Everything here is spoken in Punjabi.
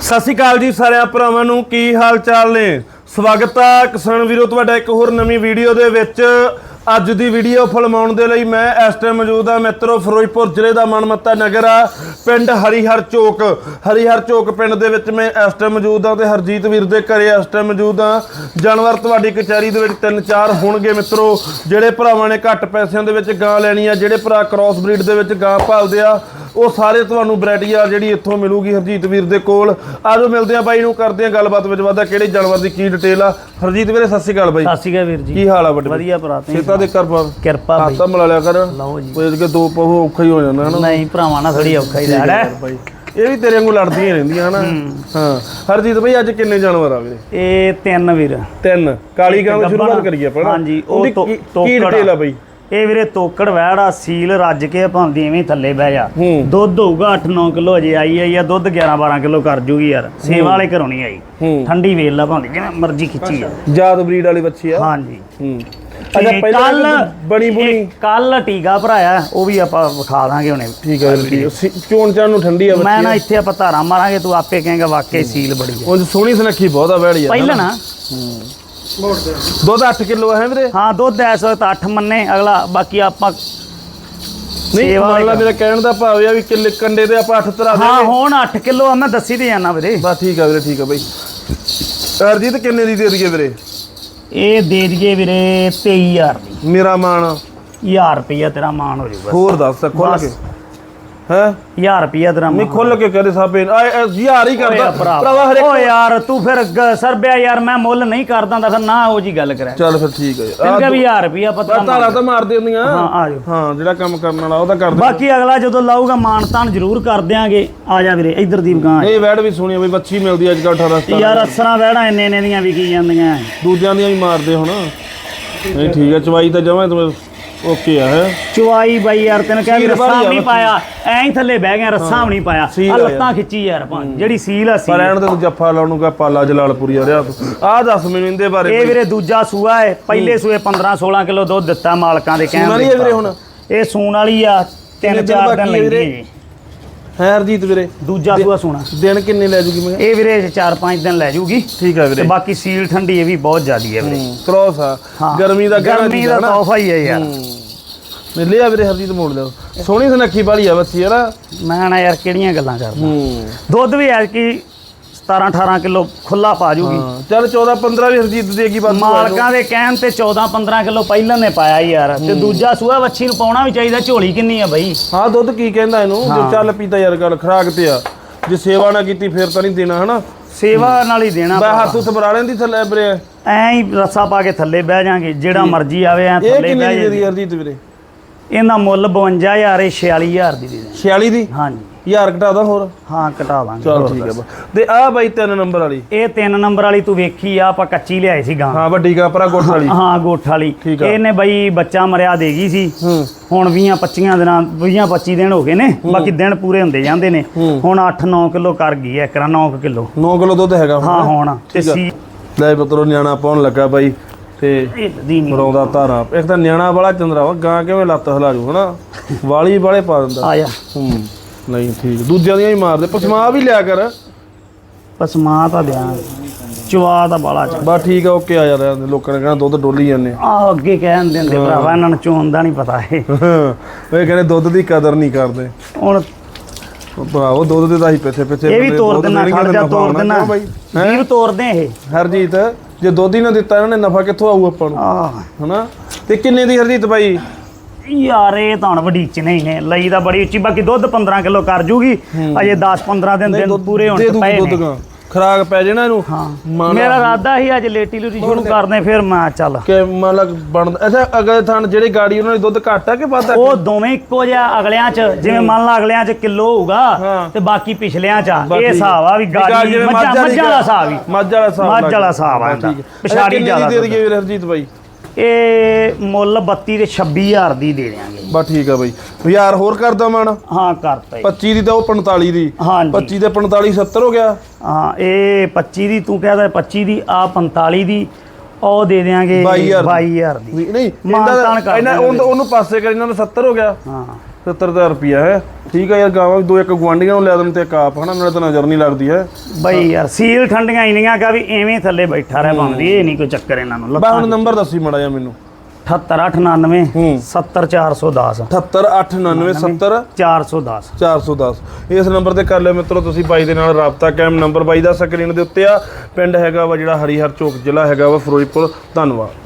ਸਤਿ ਸ਼੍ਰੀ ਅਕਾਲ ਜੀ ਸਾਰਿਆਂ ਭਰਾਵਾਂ ਨੂੰ, ਕੀ ਹਾਲ ਚਾਲ ਨੇ? ਸਵਾਗਤ ਆ ਕਿਸਾਨ ਵੀਰੋ, ਤੁਹਾਡਾ ਇੱਕ ਹੋਰ ਨਵੀਂ ਵੀਡੀਓ ਦੇ ਵਿੱਚ। ਅੱਜ ਦੀ ਵੀਡੀਓ ਫਿਲਮਾਉਣ ਦੇ ਲਈ ਮੈਂ ਇਸ ਟਾਈਮ ਮੌਜੂਦ ਆ ਮਿੱਤਰੋ, ਫਿਰੋਜ਼ਪੁਰ ਜ਼ਿਲ੍ਹੇ ਦਾ ਮਨਮੱਤਾ ਨਗਰ ਆ, ਪਿੰਡ ਹਰੀਹਰ ਚੌਕ। ਹਰੀਹਰ ਚੌਕ ਪਿੰਡ ਦੇ ਵਿੱਚ ਮੈਂ ਇਸ ਟਾਈਮ ਮੌਜੂਦ ਆ ਤੇ ਹਰਜੀਤ ਵੀਰ ਦੇ ਘਰੇ ਇਸ ਟਾਈਮ ਮੌਜੂਦ ਆ ਜਾਨਵਰ ਤੁਹਾਡੀ ਕਚਹਿਰੀ ਦੇ ਵਿੱਚ ਤਿੰਨ ਚਾਰ ਹੋਣਗੇ ਮਿੱਤਰੋ, ਜਿਹੜੇ ਭਰਾਵਾਂ ਨੇ ਘੱਟ ਪੈਸਿਆਂ ਦੇ ਵਿੱਚ ਗਾਂ ਲੈਣੀ ਆ, ਜਿਹੜੇ ਭਰਾ ਕ੍ਰਾਸ ਬਰੀਡ ਦੇ ਵਿੱਚ ਗਾਂ ਭਾਲਦੇ ਆ ਉਹ ਸਾਰੇ ਤੁਹਾਨੂੰ ਵੈਰਾਈਟੀ ਆ ਜਿਹੜੀ ਇੱਥੋਂ ਮਿਲੂਗੀ ਹਰਜੀਤ ਵੀਰ ਦੇ ਕੋਲ। ਆਜੋ ਮਿਲਦੇ ਆ ਬਾਈ ਨੂੰ ਕਰਦੇ ਆ ਗੱਲਬਾਤ ਵਿੱਚ ਵਾਦਾ ਕਿਹੜੇ ਜਾਨਵਰ ਦੀ ਕੀ ਡਿਟੇਲ ਆ? ਹਰਜੀਤ ਵੀਰੇ ਸਤਿ ਸ਼੍ਰੀ ਅਕਾਲ ਬਾਈ। ਸਤਿ ਸ਼੍ਰੀ ਅਕਾਲ ਵੀਰ ਜੀ। ਕੀ ਹਾਲ ਆ ਵੱਡੇ? ਵਧੀਆ ਭਰਾ ਤੇ ਸੇਤਾ ਦੇ ਕਰ ਪਰ ਕਿਰਪਾ ਬਈ। ਹੱਥਾਂ ਮਿਲਾ ਲਿਆ ਕਰ। ਲਓ ਜੀ। ਕੋਈ ਕਿ ਦੋ ਪਹੂ ਔਖਾ ਹੀ ਹੋ ਜਾਂਦਾ ਹਨਾ? ਨਹੀਂ ਭਰਾਵਾਂ ਨਾਲ ਥੋੜੀ ਔਖਾ ਹੀ ਹੈ। ਬਾਈ। ਇਹ ਵੀ ਤੇਰੇ ਵਾਂਗੂ ਲੜਦੀਆਂ ਰਹਿੰਦੀਆਂ ਹਨਾ? ਹਾਂ। ਹਰਜੀਤ ਬਾਈ ਅੱਜ ਕਿੰਨੇ ਜਾਨਵਰ ਆ ਵੀਰੇ ਇਹ ਤਿੰਨ ਵੀਰ। ਤਿੰਨ। ਕਾਲੀ ਗਾਂ ਗੱਭਣ। ਸ਼ੁਰੂਆਤ ਕਰੀਏ ਨਾ। ਹਾਂਜੀ, ਉਹ ਕੀ- ਡਿਟੇਲ ਆ। ਬਾਈ? ਇਹ ਵੀਰੇ ਤੋਕੜ ਵਹਿੜਾ ਸੀਲ ਰੱਜ ਕੇ ਭਾਂਦੀ ਐਵੇਂ ਥੱਲੇ ਬਹਿ ਜਾ। ਹੂੰ। ਦੁੱਧ ਹੋਊਗਾ 8-9 ਕਿਲੋ ਅਜੇ ਆਈ ਆਈ ਆ ਦੁੱਧ 11-12 ਕਿਲੋ ਕਰ ਜੂਗੀ ਯਾਰ। ਸੇਵਾ ਵਾਲੇ ਘਰੋਂ ਨਹੀਂ ਆਈ। ਹੂੰ। ਠੰਡੀ ਵੇਲ ਲਾ ਭਾਂਦੀ ਜਿਵੇਂ ਮਰਜ਼ੀ ਖਿੱਚੀ ਆ। ਜਾਦ ਬਰੀਡ ਵਾਲੀ ਬੱਚੀ ਆ। ਹਾਂਜੀ। ਹੂੰ। ਅੱਛਾ ਪਹਿਲਾਂ ਕੱਲ ਬਣੀ ਬੁਣੀ। ਕੱਲ ਟੀਕਾ ਭਰਾਇਆ ਉਹ ਵੀ ਆਪਾਂ ਵਿਖਾ ਦਾਂਗੇ ਹੁਣੇ। ਠੀਕ ਹੈ ਹੈ ਸੀ- ਚੋਣ ਚਾਣ ਨੂੰ ਠੰਡੀ ਆ ਮੈਂ ਨਾ ਇੱਥੇ ਆਪਾਂ ਧਾਰਾਂ ਮਾਰਾਂਗੇ ਤੂੰ ਆਪੇ ਕਹੇਂਗਾ ਵਾਕਈ ਸੀਲ ਬੜੀ ਆ। ਉਂਝ ਸੋਹਣੀ ਸੁਨੱਖੀ ਬਹੁਤ ਆ ਵੈੜੀ ਆ। ਪਹਿਲਾਂ ਨਾ ਦੁੱਧ 8 ਕਿਲੋ ਹੈ ਵੀਰੇ? ਹਾਂ ਦੁੱਧ ਐਸ ਵਕਤ 8 ਮੰਨੇ ਅਗਲਾ ਬਾਕੀ ਆਪਾਂ ਨਹੀਂ ਸੇਵਾ ਮੰਨ ਲਾ ਮੇਰਾ ਕਹਿਣ ਦਾ ਭਾਵ ਇਹ ਆ ਵੀ ਕਿੱਲੇ ਕੰਡੇ ਤੇ ਆਪਾਂ 8 ਤਰ੍ਹਾਂ ਹਾਂ ਦੇ ਹੁਣ 8 ਕਿਲੋ ਆ ਮੈਂ ਦੱਸੀ ਤੇ ਜਾਣਾ ਵੀਰੇ। ਬਸ ਠੀਕ ਆ ਵੀਰੇ ਠੀਕ ਆ ਬਈ। ਅਰਜੀਤ ਕਿੰਨੇ ਦੀ ਦੇ ਦਈਏ ਵੀਰੇ? ਇਹ ਦੇ ਦਈਏ ਵੀਰੇ 23000 ਦੀ। ਮੇਰਾ ਮਾਨ 1000 ਰੁਪਿਆ ਤੇਰਾ ਮਾਨ ਹੋ ਜਾਊਗਾ। ਹੋਰ ਦੱਸ ਖੁੱਲ ਬਸ। ਕੇ। ਹੈ? 1000 ਰੁਪਿਆ ਤੇਰਾ ਨਹੀਂ ਖੁੱਲ ਕੇ ਕਹਦੇ ਸਾਬੇ ਆਏ ਹਜ਼ਾਰ ਹੀ ਕਰਦਾ। ਭਰਾਵਾ ਹਰੇ ਓ ਯਾਰ ਤੂੰ ਫਿਰ ਸਰਬਿਆ ਯਾਰ ਮੈਂ ਮੁੱਲ ਨਹੀਂ ਕਰਦਾ ਤਾਂ ਫਿਰ ਨਾ ਉਹ ਜੀ ਗੱਲ ਕਰਿਆ। ਚੱਲ ਫਿਰ ਠੀਕ ਹੈ ਕਿਹਾ ਵੀ 1000 ਰੁਪਿਆ ਪਤਾ ਤਾਰਾ ਤਾਂ ਮਾਰ ਦਿੰਦੀਆਂ। ਹਾਂ ਆ ਜਾਓ। ਹਾਂ ਜਿਹੜਾ ਕੰਮ ਕਰਨ ਵਾਲਾ ਉਹ ਤਾਂ ਕਰ ਦੇ ਬਾਕੀ ਅਗਲਾ ਜਦੋਂ ਲਾਊਗਾ ਮਾਨ ਤਾਨ ਜ਼ਰੂਰ ਕਰ ਦਿਆਂਗੇ। ਆ ਜਾ ਵੀਰੇ ਇੱਧਰ ਦੀਪ ਗਾਂ ਇਹ ਵੈੜ ਵੀ ਸੁਣੀ ਬਈ ਬੱਚੀ ਮਿਲਦੀ ਅੱਜ ਕੱਲ 18 17 ਯਾਰ ਅਸਰਾਂ ਵਹਿਣਾ ਇੰਨੇ ਇੰਨੇ ਦੀਆਂ ਵਿਕੀ ਜਾਂਦੀਆਂ। ਦੂਜਿਆਂ ਦੀਆਂ ਵੀ ਮਾਰਦੇ ਹੁਣ। ਨਹੀਂ ਠੀਕ ਹੈ ਚਵਾਈ ਤਾਂ ਜਮਾਂ ਤੁਮ ਓਕੇ ਆ ਹੈ? ਚੁਆਈ ਬਾਈ ਯਾਰ ਤੈਨੂੰ ਕਿਹਾ ਵੀ ਰੱਸਾ ਆ ਨਹੀਂ। ਪਾਇਆ। ਐਂ ਹੀ ਥੱਲੇ ਬਹਿ ਗਿਆ ਰੱਸਾ ਵੀ ਨਹੀਂ ਪਾਇਆ। ਸੀਲ ਆ ਆ ਲੱਤਾਂ ਖਿੱਚੀ ਯਾਰ ਭਾਂ ਜਿਹੜੀ ਸੀਲ ਆ ਪਰ ਸੀਲ ਐਣ ਤੇ ਤੂੰ ਜੱਫਾ ਲਾਉਣ ਨੂੰ ਕਹ ਪਾਲਾ ਜਲਾਲਪੁਰੀ ਆ ਰਿਹਾ ਤੂੰ। ਆਹ ਦੱਸ ਮੈਨੂੰ ਇਹਦੇ ਬਾਰੇ ਇਹ ਵੀਰੇ ਦੂਜਾ ਸੂਆ ਹੈ ਪਹਿਲੇ ਸੂਏ 15 16 ਕਿਲੋ ਦੁੱਧ ਦਿੱਤਾ ਮਾਲਕਾਂ ਦੇ ਕਹਿਣ ਵਾਲੀ ਦੇ ਹੈ ਵੀਰੇ ਹੁਣ? ਇਹ ਸੂਣ ਵਾਲੀ ਆ ਕਿੰਨੇ ਤਿੰਨ ਦਿਨ ਚਾਰ ਬਾਕੀ ਦਿਨ ਹੈ ਵੀਰੇ? ਲੈਂਦੀ ਹੈ ਜੀ ਹੈ ਹਰਜੀਤ ਵੀਰੇ। ਦੂਜਾ ਸੂਆ ਸੂਣਾ ਦਿਨ ਕਿੰਨੇ ਲੈ ਜੂਗੀ ਮੈਂ? ਇਹ ਵੀਰੇ 4-5 ਦਿਨ ਲੈ ਜੂਗੀ। ਠੀਕ ਹੈ ਤੇ ਵੀਰੇ ਬਾਕੀ ਸੀਲ ਠੰਡੀ ਇਹ ਵੀ ਬਹੁਤ ਜ਼ਿਆਦੀ ਹੈ ਵੀਰੇ। ਕ੍ਰੋਸ ਆ। ਗਰਮੀ ਦਾ ਗਰਮੀ ਦਾ ਆ ਤੋਹਫਾ ਹੀ ਹੈ ਯਾਰ। ਮੈਂ ਲਿਆ ਵੀਰੇ ਹਰਜੀਤ ਮੋੜ ਲਿਆ ਸੋਹਣੀ ਸੁਨੱਖੀ ਵਾਲੀ ਆ ਬੱਚੀ ਯਾਰ। ਮੈਂ ਨਾ ਯਾਰ ਕਿਹੜੀਆਂ ਗੱਲਾਂ ਕਰਦਾ। ਦੁੱਧ ਵੀ ਐ ਕਿ 17 18 ਕਿਲੋ ਖੁੱਲਾ ਪਾ ਜੂਗੀ। ਚੱਲ 14 15 ਵੀ ਹਰਜੀਤ ਦੇਗੀ ਬਸ ਮਾਲਕਾਂ ਦੇ ਕਹਿਣ ਤੇ 14 15 ਕਿਲੋ ਪਹਿਲਾਂ ਨੇ ਪਾਇਆ ਯਾਰ। ਤੇ ਦੂਜਾ ਸੂਆ ਵੱਛੀ ਨੂੰ ਪਾਉਣਾ ਵੀ ਚਾਹੀਦਾ ਝੋਲੀ ਕਿੰਨੀ ਆ ਬਈ? ਹਾਂ ਦੁੱਧ ਕੀ ਕਹਿੰਦਾ ਇਹਨੂੰ? ਜੇ ਚੱਲ ਪੀਤਾ ਯਾਰ ਗੱਲ ਖਰਾਕ ਤੇ ਆ। ਜੇ ਸੇਵਾ ਨਾ ਕੀਤੀ ਫਿਰ ਤਾਂ ਨਹੀਂ ਦੇਣਾ ਹਨਾ? ਸੇਵਾ ਨਾਲ ਹੀ ਦੇਣਾ ਬਾ ਹੱਥ ਉੱਤੇ ਬਰਾ ਲੈਂਦੀ ਥੱਲੇ ਵੀਰੇ। ਐਂ ਹੀ ਰੱਸਾ ਪਾ ਕੇ ਥੱਲੇ ਬਹਿ ਜਾਾਂਗੇ ਜਿਹੜਾ ਮਰਜ਼ੀ ਆਵੇ ਐ ਇਹ ਥੱਲੇ ਕਿੰਨੀ ਬਹਿ ਜਾਈਏ ਦੀ ਹਰਜੀਤ ਵੀਰੇ? ਇਹਦਾ ਮੁੱਲ 52000 ਇਹ 46000 ਦੀ ਦੇ ਦੇ। 46 ਦੀ? ਹਾਂਜੀ। ਯਾਰ ਘਟਾਦਾ ਹੋਰ। ਹਾਂ ਘਟਾ ਦਾਂਗੇ। ਚਲ ਹੋਰ ਠੀਕ ਹੈ ਦੱਸ। ਬਾ ਤੇ ਆ ਬਾਈ ਤਿੰਨ ਨੰਬਰ ਵਾਲੀ। ਇਹ ਤਿੰਨ ਨੰਬਰ ਵਾਲੀ ਤੂੰ ਵੇਖੀ ਆ ਆਪਾਂ ਕੱਚੀ ਲਿਆਈ ਸੀ ਗਾਂ। ਹਾਂ ਵੱਡੀ ਕਾਪਰਾ ਗੋਠ ਵਾਲੀ। ਹਾਂ ਗੋਠ ਵਾਲੀ। ਠੀਕ ਆ। ਇਹਨੇ ਬਈ ਬੱਚਾ ਮਰਿਆ ਦੇ ਗਈ ਸੀ। ਹੂੰ। ਹੁਣ 20 25 ਦਿਨਾਂ 20 25 ਦਿਨ ਹੋ ਗਏ ਨੇ। ਬਾਕੀ ਦਿਨ ਪੂਰੇ ਹੁੰਦੇ ਜਾਂਦੇ ਨੇ। ਹੁਣ 8-9 ਕਿਲੋ ਕਰ ਗਈ ਐ ਕਰਾ 9 ਕਿਲੋ। 9 ਕਿਲੋ ਦੁੱਧ ਹੈਗਾ ਹੁਣ ਹਾਂ ਹੁਣ। ਤੇ ਠੀਕ ਆ। ਸੀ ਲੈ ਪੁੱਤਰੋ ਨਿਆਣਾ ਪਾਉਣ ਲੱਗਾ ਬਾਈ। ਤੇ ਇਹ ਦੀ ਨਹੀਂ ਧਾਰਾ। ਇੱਕ ਤਾਂ ਨਿਆਣਾ ਵਾਲਾ ਚੰਦਰਾ ਵਾ ਗਾਂ ਕਿਵੇਂ ਲੱਤ ਹਿਲਾ ਜੂ ਹਨਾ? ਵਾਲੀ ਵਾਲੇ ਪਾ ਦਿੰਦਾ। ਆਇਆ। ਹੂੰ। ਨਹੀਂ ਠੀਕ। ਦੂਜਿਆਂ ਦੀਆਂ ਹੀ ਮਾਰਦੇ ਪਸਮਾ ਵੀ ਲਿਆ ਕਰ। ਪਸਮਾ ਤਾਂ ਦਿਆਂ। ਚਵਾ ਤਾਂ ਬਾਲਾ ਚ ਬਸ ਠੀਕ ਆ ਓਕੇ ਆ ਯਾਰ ਲੋਕਾਂ ਨੇ ਕਹਿਣਾ ਦੁੱਧ ਡੋਲੀ ਜਾਂਦੇ ਆਹ ਅੱਗੇ ਕਹਿਣ ਦਿੰਦੇ ਭਰਾਵਾ ਇਹਨਾਂ ਨੂੰ ਚੋਣ ਦਾ ਨਹੀਂ ਪਤਾ ਇਹ। ਉਹ ਕਹਿੰਦੇ ਦੁੱਧ ਦੀ ਕਦਰ ਨਹੀਂ ਕਰਦੇ। ਹੁਣ ਭਰਾਵੋ ਦੁੱਧ ਦੇ ਤਾਂ ਹੀ ਪਿੱਛੇ ਪਿੱਛੇ ਇਹ ਵੀ ਤੋੜ ਦੇਣਾ ਖੜ ਜਾ ਤੋੜ ਦੇਣਾ ਜੀਵ ਤੋੜਦੇ ਇਹ। ਹਰਜੀਤ ਜੇ ਦੁੱਧ ਹੀ ਨਾ ਦਿੱਤਾ ਇਹਨਾਂ ਨੇ ਨਫਾ ਕਿੱਥੋਂ ਆਊ ਆਪਾਂ ਨੂੰ? ਆਹ। ਹਨਾ? ਤੇ ਕਿੰਨੇ ਦੀ ਹਰਜੀਤ ਬਾਈ? ਯਾਰ ਇਹ ਤਾਂ ਹੁਣ ਵਡੀਚ ਨਹੀਂ ਨੇ। ਲਈ ਤਾਂ ਬੜੀ ਉੱਚੀ ਬਾਕੀ ਦੁੱਧ 15 ਕਿਲੋ ਕਰ ਜੂਗੀ। ਅਜੇ 10-15 ਦਿਨ ਦਿਨ ਪੂਰੇ ਹੋਣ ਦੇ ਦੂ ਪਏ ਨੇ। ਖਰਾਕ ਪੈ ਜਾਣਾ ਇਹਨੂੰ। ਹਾਂ। ਮੇਰਾ ਇਰਾਦਾ ਸੀ ਅੱਜ ਲੇਟੀ ਲੂਟੀ ਸ਼ੁਰੂ ਕਰਦੇ ਫਿਰ ਮੈਂ ਚੱਲ। ਕਿ ਮੰਨ ਲਾ ਬਣ ਅੱਛਾ ਅਗਲੇ ਥਾਂ ਜਿਹੜੇ ਗਾੜੀ ਉਹਨਾਂ ਦੀ ਦੁੱਧ ਘੱਟ ਆ ਕਿ ਵੱਧ ਆ? ਉਹ ਦੋਵੇਂ ਇੱਕੋ ਜਿਹਾ ਅਗਲਿਆਂ ਚ ਜਿਵੇਂ ਮੰਨ ਲਾ ਅਗਲਿਆਂ ਚ ਕਿਲੋ ਹੋਊਗਾ ਹਾਂ। ਤੇ ਬਾਕੀ ਪਿਛਲਿਆਂ ਚ ਇਹ ਹਿਸਾਬ ਆ ਵੀ ਗਾੜੀ ਮੱਝਾਂ ਵਾਲਾ ਹਿਸਾਬ ਹੀ ਮੱਝ ਵਾਲਾ ਹਿਸਾਬ ਮੱਝ ਵਾਲਾ। ਹਿਸਾਬ ਆ ਹਾਂ, ਹੈ ਪਿਛਾੜੀ ਜ਼ਿਆਦਾ ਦੀ ਦੇ ਦਈਏ ਵੀਰ ਹਰਜੀਤ ਬਾਈ? ਇਹ ਮੁੱਲ 32 ਤੇ 26000 ਦੀ ਦੇ ਦਿਆਂਗੇ। ਬਸ ਠੀਕ ਆ ਬਾਈ। ਯਾਰ ਹੋਰ ਕਰਦਾ ਮਨ ਹਾਂ ਕਰਤਾ ਜੀ। 25 ਦੀ ਤਾਂ ਉਹ 45 ਦੀ। ਹਾਂਜੀ। 25 ਤੇ 45 70 ਹੋ ਗਿਆ। ਹਾਂ ਇਹ 25 ਦੀ ਤੂੰ ਕਹਿੰਦਾ 25 ਦੀ ਆ 45 ਦੀ ਉਹ ਦੇ ਦਿਆਂਗੇ 22,000 ਦੀ। 22000 ਦੀ। ਵੀ- ਨਹੀਂ ਕਰ ਇਹਨਾਂ ਉਹਨੂੰ ਪਾਸੇ ਕਰ ਇਹਨਾਂ ਦਾ 70 ਹੋ ਗਿਆ। ਹਾਂ। 70000 ਰੁਪਿਆ ਹੈ। ਠੀਕ ਹੈ ਯਾਰ ਗਾਵਾਂ ਦੋ ਇੱਕ ਗਵਾਂਡੀਆਂ ਨੂੰ ਲੈ ਦੇਣ ਤੇ ਇੱਕ ਆਪ ਹਨਾ? ਨਾਲੇ ਤਾਂ ਨਜ਼ਰ ਨਹੀਂ ਲੱਗਦੀ ਹੈ। ਬਈ ਯਾਰ ਸੀਲ ਠੰਡੀਆਂ ਇੰਨੀਆਂ ਕਾ ਵੀ ਐਵੇਂ ਥੱਲੇ ਬੈਠਾ ਰਹਿ ਪਾਉਂਦੀ ਇਹ ਨਹੀਂ ਕੋਈ ਚੱਕਰ ਇਹਨਾਂ ਨੂੰ ਬਾ ਹੁਣ ਨੰਬਰ ਦੱਸੀ ਮੜਾ ਜਾ ਮੈਨੂੰ। 78899 ਹੂੰ। 70410 7889970 410 410 ਇਸ ਨੰਬਰ ਤੇ ਕਰ ਲਿਓ ਮਿੱਤਰੋ ਤੁਸੀਂ ਬਾਈ ਦੇ ਨਾਲ ਰਾਬਤਾ ਕਾਇਮ। ਨੰਬਰ ਬਾਈ ਦਾ ਸਕਰੀਨ ਦੇ ਉੱਤੇ ਆ। ਪਿੰਡ ਹੈਗਾ ਵਾ ਜਿਹੜਾ ਹਰੀਹਰ ਚੌਕ ਜ਼ਿਲ੍ਹਾ ਹੈਗਾ ਵਾ ਫਿਰੋਜ਼ਪੁਰ। ਧੰਨਵਾਦ।